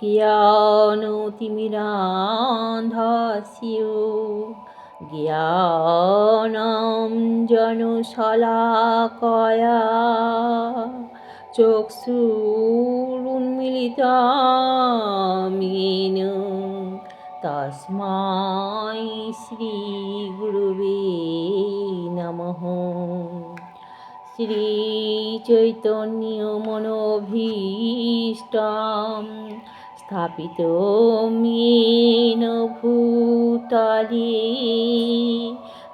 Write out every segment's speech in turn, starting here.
জ্ঞানতিমিরান্ধস্য জ্ঞানম জনশলাকয়া চক্ষুরুন্মিলিতামিন তস্মাই শ্রীগুরুবে নমঃ শ্রীচৈতন্য মনোভীষ্ট স্থাপিত মেন ভূতলে।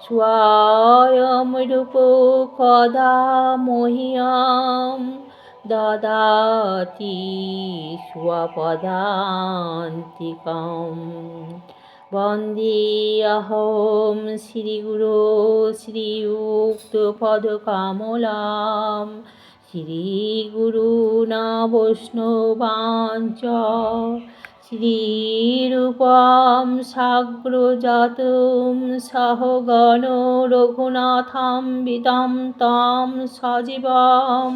স্বয়ং রূপ কদা মহিয়াম দদাতি স্বপদান্তিকম। বন্দেহম শ্রীগুরো শ্রীযুক্তপদকমলাম শ্রীগুরুণা বৈষ্ণবাঞ্চ শ্রীরূপম সাগ্রজাতম সহগণ রঘুনাথম বিদম তম সজীবম।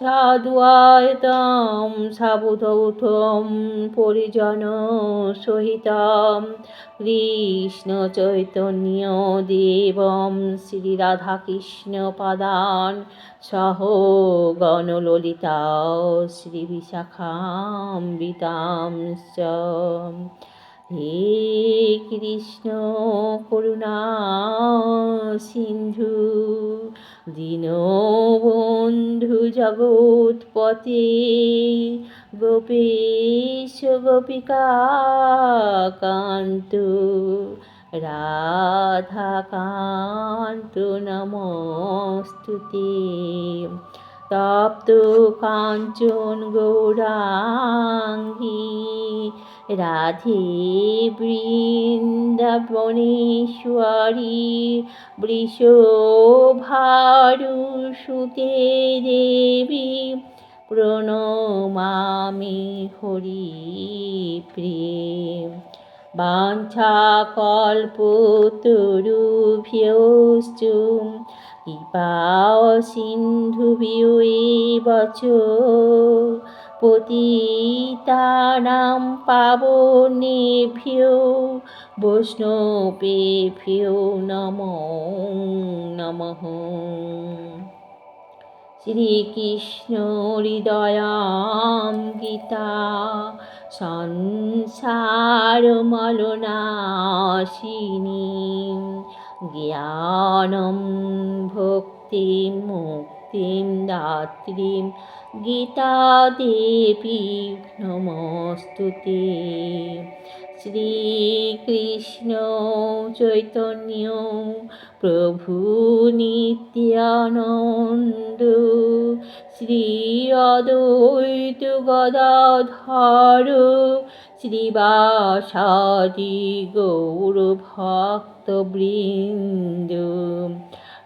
সাধুয়ায়তম সাবুধৌথম পরিজন সহিতম। কৃষ্ণ চৈতন্য দেবম শ্রী রাধাকৃষ্ণ পাদান সহ গণললিতা শ্রী বিশাখাম্বিতাম হে কৃষ্ণ করুণা সিন্ধু দীনবন্ধু জগৎপতে গোপীশ গোপিকা কান্ত রাধাকান্ত নমস্তুতে। তপ্ত কাঞ্চন গৌরাঙ্গী রাধে বৃন্দাবনেশ্বরী বৃষভারুসুতে দেবী প্রণমামি হরি প্রেম। বাঞ্ছাকল্পতরুভ্যশ্চ কৃপা সিন্ধুভ্যো এব চ পতিতানাং পাবনেভ্যো বৈষ্ণবেভ্যো নমো নমঃ। শ্রীকৃষ্ণ হৃদয়াম গীতা সংসারমলনাশিনী। জ্ঞানম ভক্তিম মুক্তিম দাত্রীম গীতা দেবী নমস্তুতে শ্রীকৃষ্ণ চৈতন্য প্রভু নিত্যানন্দ শ্রী অদ্বৈত গদাধর, শ্রীবাসাদি গৌরভক্তবৃন্দ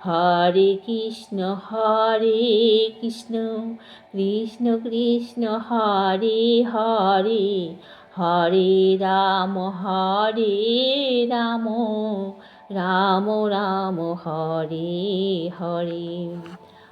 হরে কৃষ্ণ হরে কৃষ্ণ কৃষ্ণ কৃষ্ণ, হরে হরে হরে রাম হরে রাম রাম রাম, হরে হরে।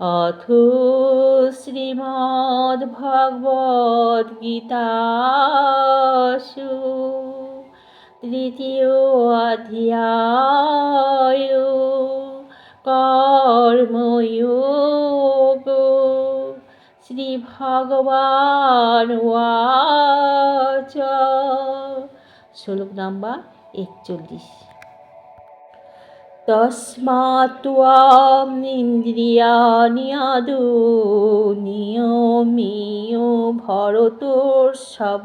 অথ শ্রীমদ্ভগবদ গীতাসু তৃতীয় অধ্যায় কর্ময়োগ শ্রী ভগবান শ্লোক নাম্বার একচল্লিশ তস্মাত্ত্বামিন্দ্রিয়াণি আদৌ নিয়মীয় ভরতোৎসব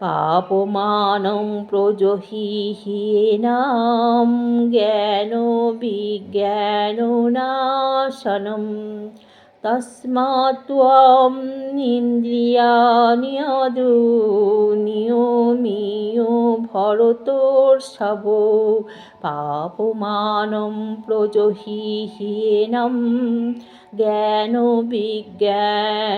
পাপমানং প্রজহিহীনাম জ্ঞান বিজ্ঞাননাশনম তস্মাৎ ত্বম ইন্দ্রিয়াণি নিয়মীয় ভরতোর্ষভ পাপমানম প্রজহিহীনম জ্ঞান বিজ্ঞাননাশনম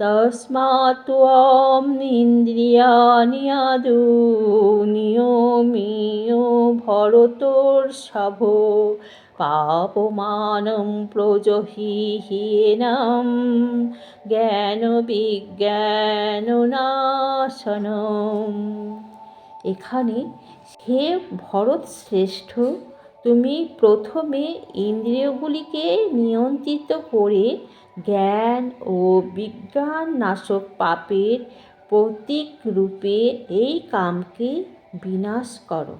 তস্মাৎ ত্বম ইন্দ্রিয়াণি নিয়মীয় ভরতোর্ষভ পাপমানম প্রজহিহীনম জ্ঞান বিজ্ঞাননাশনম এখানে হে ভরত শ্রেষ্ঠ, তুমি প্রথমে ইন্দ্রিয়গুলিকে নিয়ন্ত্রিত করে জ্ঞান ও বিজ্ঞান নাশক পাপের প্রতীক রূপে এই কামকে বিনাশ করো।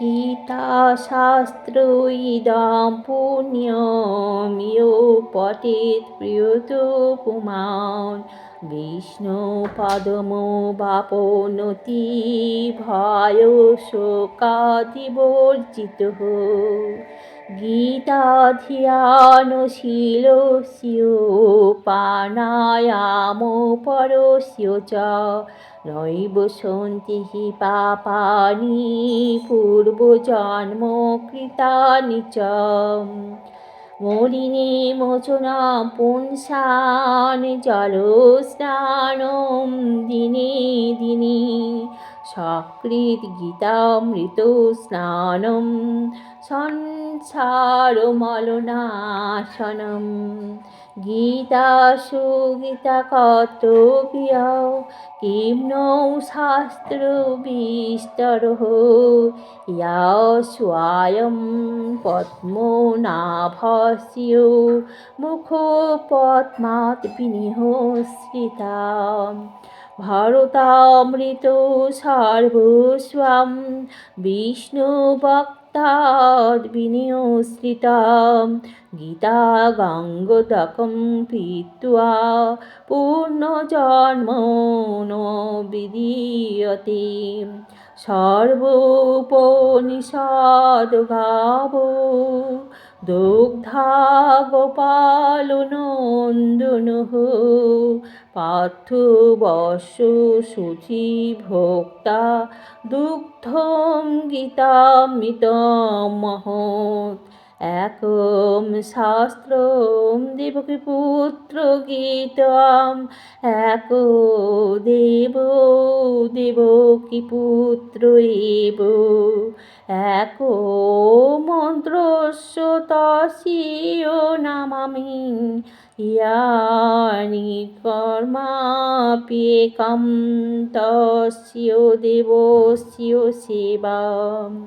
গীতাশাস্ত্র ইদম পুণ্যম ইয় পঠেত প্রিয়ত পুমাन् বিষ্ণুপদমো বাপনতি ভয় শোকাদিবর্জিতः। গীতাধিয়ানশীলস্য প্রাণায়ামপরস্য চ। নৈব সন্তি পাপানি পূর্বজন্মকৃতানি চ মলিনে মোচনা পুংসান জলস্নানম দিনে দিনে। সকৃত গীতামৃত স্নানম সংসারমলনাশনম গীতাসু গীতাকর্তব্য কিম নৌ শাস্ত্রবিস্তরः। ইয়া স্বয়ং পদ্মনাভস্য মুখপদ্মাৎ বিনিহস্রিতা ভারতামৃত সর্বস্বম বিষ্ণুভক্তাদ্বিনিয়শ্রিতাম গীতা গঙ্গোদকম পীত্বা পূর্ণজন্ম বিদীয়তে সর্বোপনিষদ গাব দুগ্ধা গোপাল নন্দন পার্থবর্ষ শুচি ভোক্তা দুগ্ধম গীতামৃতম মহৎ একম শাস্ত্রম দেবকীপুত্র গীতাম, এক দেব দেবকীপুত্র এব। এক মন্ত্রস্য তস্য নামামি, ইয়ানি কর্মাপ্যেকম তস্য দেবস্য সেবাম।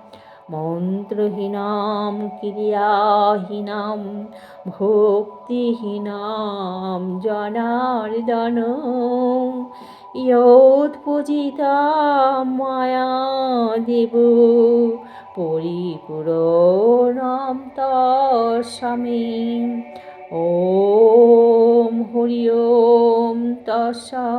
মন্ত্রহীনাম ক্রিয়াহীনাম ভক্তিহীনাম জনার্দন ইয়োৎপূজিতা মায়া দেব পরিপূরণম তস্মে ॐ हरि ओं तत्सत्